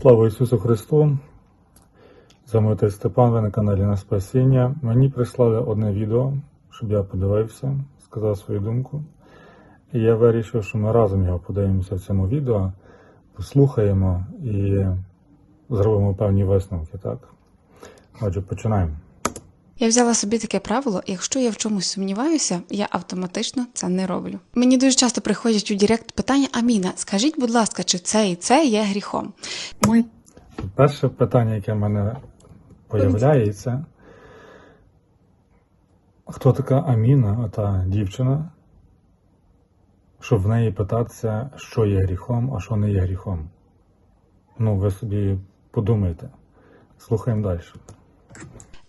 Слава Ісусу Христу! З вами отець Степан, ви на каналі на Спасіння. Мені прислали одне відео, щоб я подивився, сказав свою думку. І я вирішив, що ми разом його подивимося в цьому відео, послухаємо і зробимо певні висновки. Так? Отже, починаємо. Я взяла собі таке правило: якщо я в чомусь сумніваюся, я автоматично це не роблю. Мені дуже часто приходять у Директ питання: Аміна, скажіть, будь ласка, чи це і це є гріхом? Мой Перше питання, яке в мене появляється, хто така Аміна, ота дівчина, щоб в неї питатися, що є гріхом, а що не є гріхом. Ну, ви собі подумайте. Слухаємо далі.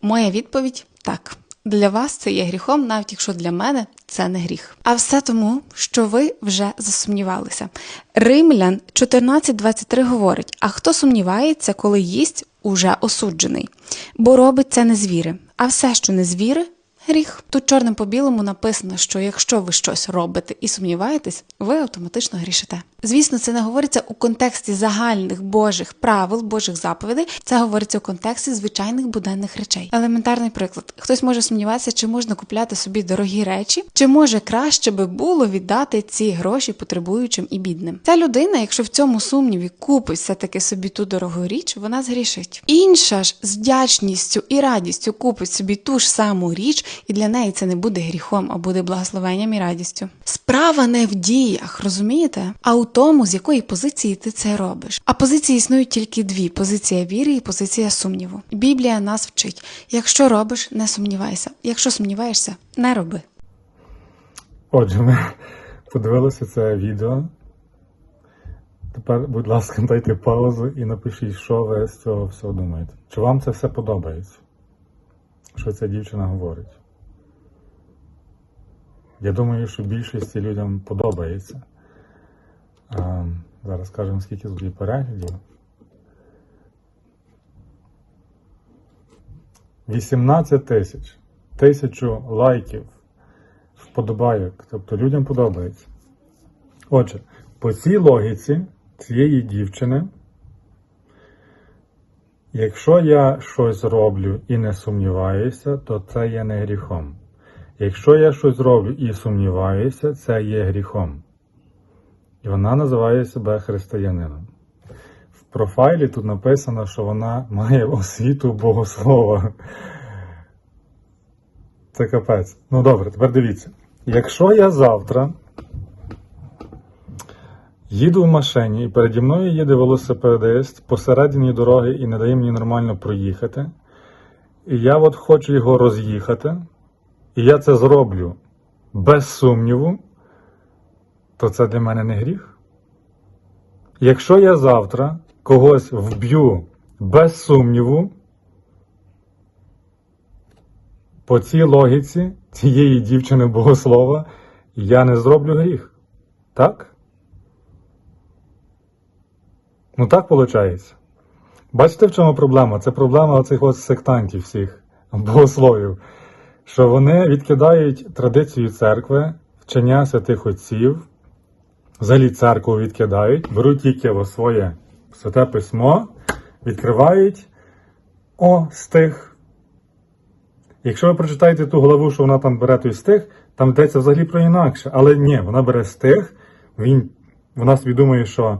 Моя відповідь так. Для вас це є гріхом, навіть якщо для мене це не гріх. А все тому, що ви вже засумнівалися. Римлян 14.23 говорить: а хто сумнівається, коли їсть, уже осуджений, бо робить це не звіри. А все, що не з віри, гріх. Тут чорним по білому написано, що якщо ви щось робите і сумніваєтесь, ви автоматично грішите. Звісно, це не говориться у контексті загальних божих правил, божих заповідей. Це говориться у контексті звичайних буденних речей. Елементарний приклад: хтось може сумніватися, чи можна купляти собі дорогі речі, чи може краще би було віддати ці гроші потребуючим і бідним. Ця людина, якщо в цьому сумніві купить все таки собі ту дорогу річ, вона згрішить. Інша ж з вдячністю і радістю купить собі ту ж саму річ, і для неї це не буде гріхом, а буде благословенням і радістю. Справа не в діях, розумієте? А у тому, з якої позиції ти це робиш. А позиції існують тільки дві: позиція віри і позиція сумніву. Біблія нас вчить: якщо робиш, не сумнівайся. Якщо сумніваєшся, не роби. Отже, ми подивилися це відео. Тепер, будь ласка, дайте паузу і напишіть, що ви з цього всього думаєте. Чи вам це все подобається? Що ця дівчина говорить? Я думаю, що більшості людям подобається. А, зараз скажемо, скільки тут є переглядів. 18 тисяч. Тисячу лайків, вподобайок. Тобто людям подобається. Отже, по цій логіці цієї дівчини, якщо я щось роблю і не сумніваюся, то це є не гріхом. Якщо я щось роблю і сумніваюся, це є гріхом. І вона називає себе християнином. В профайлі тут написано, що вона має освіту богослова. Це капець. Ну добре, тепер дивіться. Якщо я завтра їду в машині і переді мною їде велосипедист посередині дороги і не дає мені нормально проїхати, і я от хочу його роз'їхати, і я це зроблю без сумніву, то це для мене не гріх. Якщо я завтра когось вб'ю без сумніву, по цій логіці цієї дівчини богослова я не зроблю гріх. Так? Ну так виходить. Бачите, в чому проблема? Це проблема оцих от сектантів всіх, богословів, що вони відкидають традицію церкви, вчення святих отців, взагалі церкву відкидають, беруть тільки о своє святе письмо, відкривають о стих. Якщо ви прочитаєте ту главу, що вона там бере той стих, там йдеться взагалі про інакше. Але ні, вона бере стих, він, вона собі думає, що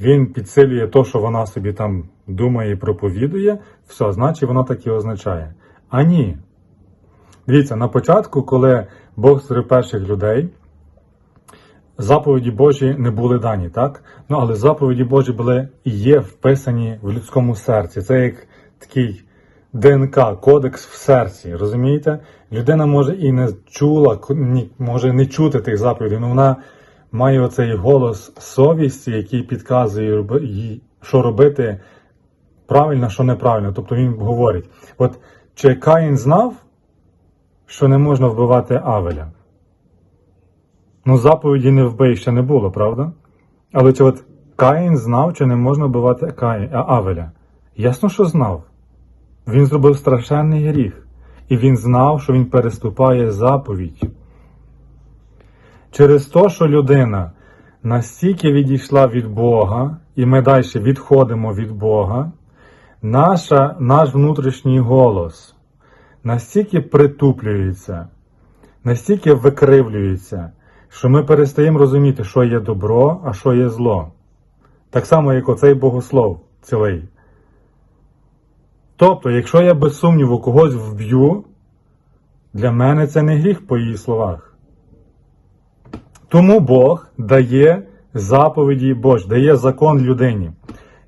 він підсилює те, що вона собі там думає і проповідує, все, значить воно так і означає. А ні. Дивіться, на початку, коли Бог створив перших людей, заповіді Божі не були дані, так? Ну, але заповіді Божі були і є вписані в людському серці. Це як такий ДНК, кодекс в серці, розумієте? Людина може і не чула, може не чути тих заповідей, але вона має оцей голос совісті, який підказує, їй, що робити правильно, що неправильно. Тобто він говорить: от чи Каїн знав, що не можна вбивати Авеля? Ну, заповіді не вбий ще не було, правда? Але чи от Каїн знав, чи не можна вбивати Каїн, а Авеля? Ясно, що знав. Він зробив страшенний гріх, і він знав, що він переступає заповідь. Через те, що людина настільки відійшла від Бога і ми далі відходимо від Бога, наша, наш внутрішній голос настільки притуплюється, настільки викривлюється, що ми перестаємо розуміти, що є добро, а що є зло. Так само, як оцей богослов цілий. Тобто, якщо я без сумніву когось вб'ю, для мене це не гріх по її словах. Тому Бог дає заповіді Божі, дає закон людині.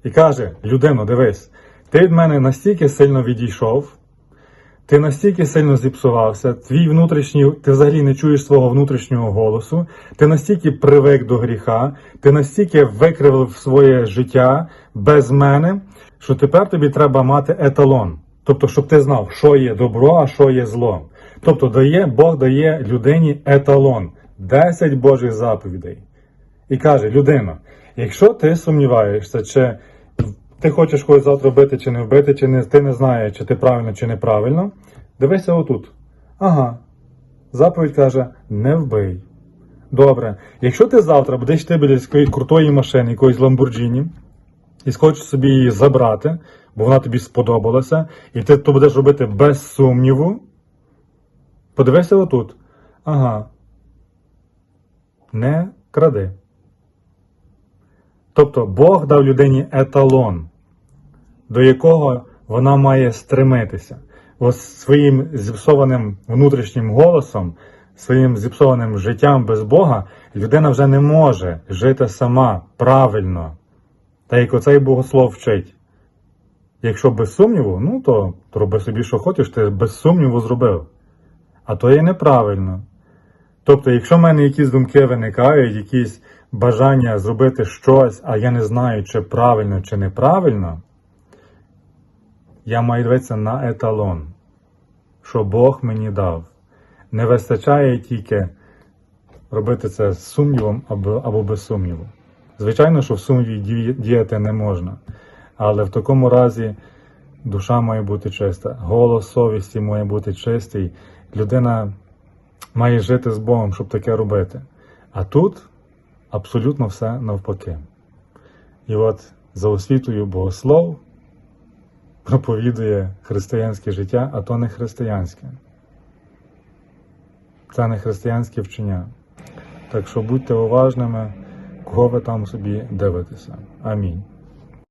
І каже: людино, дивись, ти від мене настільки сильно відійшов, ти настільки сильно зіпсувався, твій внутрішній, ти взагалі не чуєш свого внутрішнього голосу, ти настільки привик до гріха, ти настільки викривив своє життя без мене, що тепер тобі треба мати еталон. Тобто, щоб ти знав, що є добро, а що є зло. Тобто дає, Бог дає людині еталон, 10 Божих заповідей. І каже: людино, якщо ти сумніваєшся, чи ти хочеш когось завтра вбити чи не вбити, чи не, ти не знаєш, чи ти правильно, чи неправильно, дивися отут. Ага. Заповідь каже: не вбий. Добре. Якщо ти завтра будеш йти біля крутої машини, якоїсь Ламборджіні, і схочеш собі її забрати, бо вона тобі сподобалася, і ти то будеш робити без сумніву, подивися отут. Ага. Не кради. Тобто Бог дав людині еталон, до якого вона має стремитися. Ось своїм зіпсованим внутрішнім голосом, своїм зіпсованим життям без Бога, людина вже не може жити сама правильно. Та як оцей богослов вчить. Якщо без сумніву, ну то, роби собі, що хочеш, ти без сумніву зробив. А то є неправильно. Тобто, якщо в мене якісь думки виникають, якісь бажання зробити щось, а я не знаю, чи правильно, чи неправильно, я маю дивитися на еталон, що Бог мені дав. Не вистачає тільки робити це з сумнівом або, або без сумніву. Звичайно, що в сумніві діяти не можна, але в такому разі душа має бути чиста, голос совісті має бути чистий, людина має жити з Богом, щоб таке робити. А тут абсолютно все навпаки. І от за освітою богослов проповідує християнське життя, а то не християнське. Це не християнське вчення. Так що будьте уважними, кого ви там собі дивитеся. Амінь.